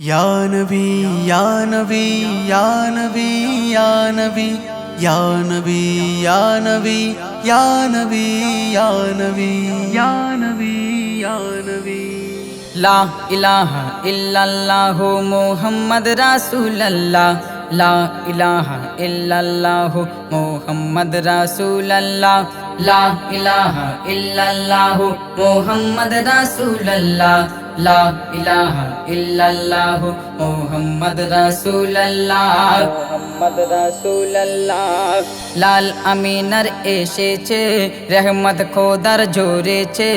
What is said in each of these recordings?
Ya Nabi, Ya Nabi, Ya Nabi, Ya Nabi, Ya Nabi, Ya Nabi, Ya Nabi, Ya Nabi, Ya Nabi, Ya Nabi. La ilaha illallah Muhammad Rasulallah. La ilaha illallah Muhammad Rasulallah. La ilaha illallah Muhammad Rasulallah. লা ইলাহা ইল্লাল্লাহু মুহাম্মদ রাসূলুল্লাহ। মুহাম্মদ রাসূলুল্লাহ। লাল আমিনার এসেছে রহমত খোদার জোরেছে।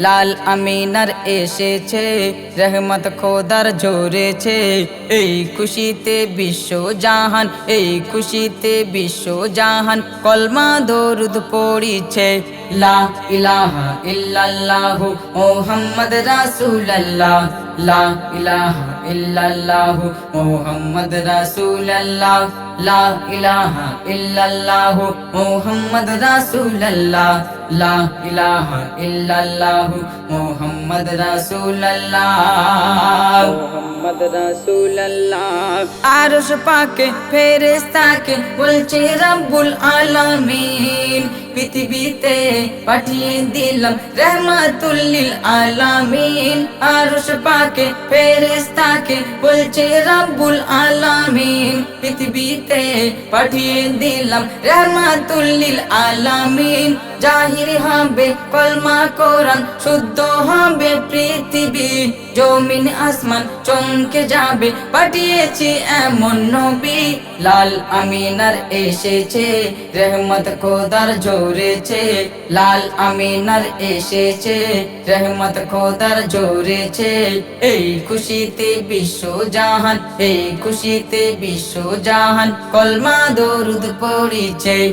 লাল আমিনার এসেছে রহমত খোদার জোরেছে। এই খুশিতে বিশ্ব জাহান এই খুশিতে বিশ্ব জাহান। কলমা দরুদ পড়িছে লা ইলাহা ইল্লাল্লাহু মুহাম্মদ রাসূলুল্লাহ। লা ইলাহা ইল্লাল্লাহু মুহাম্মদ রাসূলুল্লাহ। লা ইলাহা ইল্লাল্লাহু মুহাম্মদ রাসূলুল্লাহ। লা ইলাহা ইল্লাল্লাহু মুহাম্মদ রাসূলুল্লাহ। মুহাম্মদ রাসূলুল্লাহ। আরশ পাকে ফেরেশতাকে বলছে রব্বুল আলামিন। পৃথিবীতে পাঠিয়ে দিলাম রহমাতুল্লিল আলামিন। আরশ পাকে ফেরেশতাকে বলছে রব্বুল আলামিন। পৃথিবীতে পাঠিয়ে দিলাম রহমাতুল্লিল আলামিন। জাহির হবে কলমা কোরআন, শুদ্ধ হবে পৃথিবী। জমিন আসমান চমকে যাবে, পাঠিয়েছি এমন নবী। লাল আমিনার এসেছে, রহমত খোদার জোরেছে। লাল আমিনার এসেছে, রহমত খোদার জোরেছে। এই খুশিতে বিশ্ব জাহান, এই খুশিতে বিশ্ব জাহান। কলমা দরুদ পড়িছে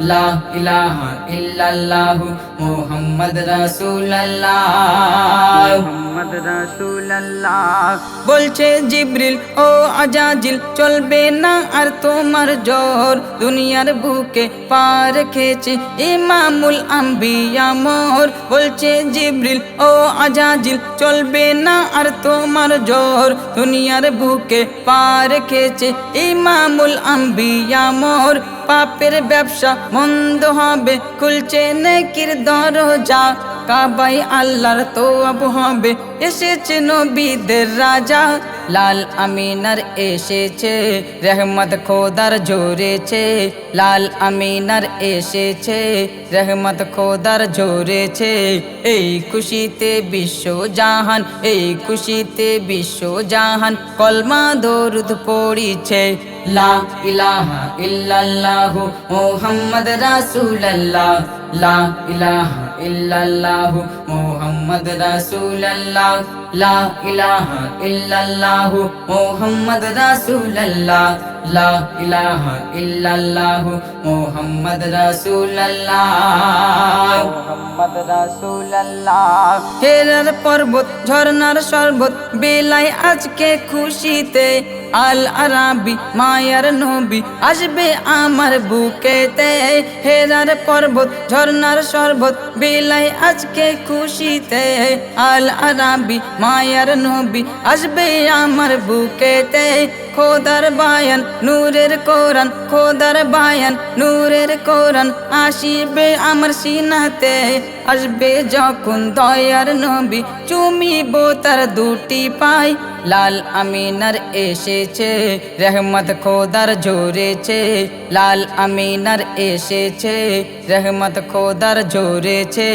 লা ইলাহা ইল্লাল্লাহু মুহাম্মদ রাসূলুল্লাহ। মুহাম্মদ রাসূলুল্লাহ। বলছে জিবরিল ও আজাজিল চলবে না আর তোমার জোর দুনিয়ার বুকে পা রেখেছে ইমামুল আম্বিয়া মোর। বলছে জিবরিল ও আজাজিল চলবে না আর তোমার জোর দুনিয়ার বুকে পা রেখেছে ইমামুল আম্বিয়া মোর। পাপের ব্যবসা মন্দ হবে। খুলছে নেকির দরজা, কাবাই আল্লাহর তো আব হবে। এসেছে নবীদের রাজা, লাল আমিনার এসেছে। রহমত খোদার জোরেছে, লাল আমিনার এসেছে। রহমত খোদার জোরেছে, এই খুশিতে বিশ্ব জাহান, এই খুশিতে বিশ্ব জাহান। কলমা দরুদ পড়িছে লা ইলাহা ইল্লাল্লাহু মুহাম্মদ রাসূলুল্লাহ। লা ইলাহা ইল্লাল্লাহু মুহাম্মদ রাসূলুল্লাহ। লা ইলাহা ইল্লাল্লাহু মুহাম্মদ রাসূলুল্লাহ। লা ইলাহা ইল্লাল্লাহু মুহাম্মদ রাসূলুল্লাহ। মুহাম্মদ রাসূলুল্লাহ। হেরার পর্বত ঝর্ণার শরবত বেলাই আজকে খুশিতে আল আরাবি মায়ার নবী আসবে আমার বুকেতে। হেরার পর্বত, ঝর্ণার শরবত, বেলাই আজকে খুশিতে। আল আরাবি মায়ার নবী আসবে আমার বুকেতে। খোদার বায়ান, নূরের কোরআন, খোদার বায়ান, নূরের কোরআন আসিবে আমার সিনাতে আসবে যখন দয়ার নবী, চুমিব তার দুটি পাই লাল আমিনার এসেছে, রহমত খোদার জোরেছে। লাল আমিনার এসেছে, রহমত খোদার জোরেছে।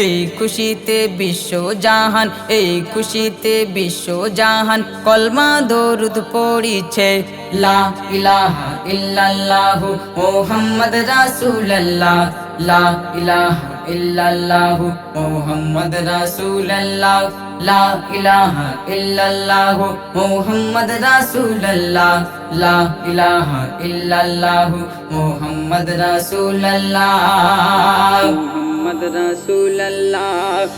এই খুশিতে বিশ্ব জাহান, এই খুশিতে বিশ্ব জাহান। কলমা দরুদ পড়িছে, লা ইলাহা ইল্লাল্লাহু মুহাম্মদ রাসূলুল্লাহ। লা ইলাহা ইল্লাল্লাহু মুহাম্মদ রাসূলুল্লাহ। লা ইলাহা ইল্লাল্লাহু মুহাম্মদ রাসূলুল্লাহ। লা ইলাহা ইল্লাল্লাহু মুহাম্মদ রাসূলুল্লাহ।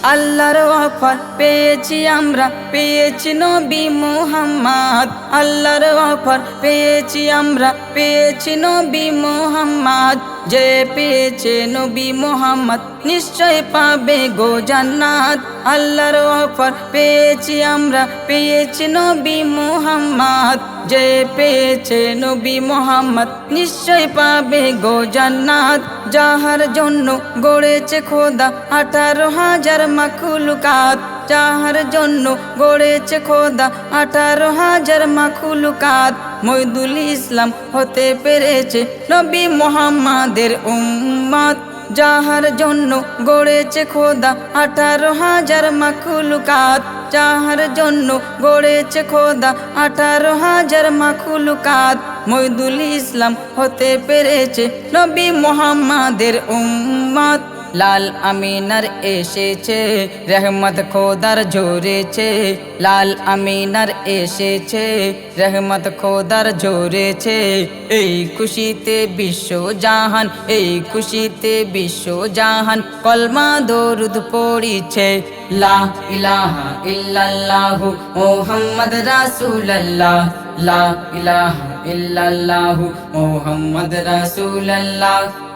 আল্লাহর অফার পেয়েছি আমরা পেয়েছি নবী মোহাম্মদ। আল্লাহর অফার পেয়েছি আমরা পেয়েছি নবী মোহাম্মদ। যে পেয়েছে নবী মোহাম্মদ, নিশ্চয় পাবে গো জান্নাত। আল্লাহর অফার পেয়েছি আমরা, পেয়েছি নবী মোহাম্মদ। যে পেয়েছে নবী মোহাম্মদ, নিশ্চয় পাবে গো জান্নাত। যাহার জন্য গড়েছে খোদা আঠারো হাজার মাকুলুকাত যাহার জন্য গড়েছে খোদা আঠারো হাজার মাকুলুকাত মইদুল ইসলাম হতে পেরেছে নবী মোহাম্মদের উম্মত। যাহার জন্য গড়েছে খোদা আঠারো হাজার মাকুলুকাত যাহার জন্য গড়েছে খোদা আঠারো হাজার মাকুলুকাত মইদুল ইসলাম হতে পেরেছে নবী মোহাম্মদের উম্মত। লাল আমিনার এসেছে, রহমত খোদার জোরেছে। লাল আমিনার এসেছে, রহমত খোদার জোরেছে। এই খুশিতে বিশ্ব জাহান, এই খুশিতে বিশ্ব জাহান, কলমা দরুদ পড়িছে। লা ইলাহা ইল্লাল্লাহু মুহাম্মদ রাসূলুল্লাহ। লা ইলাহা ইল্লাল্লাহু মুহাম্মদ রাসূলুল্লাহ।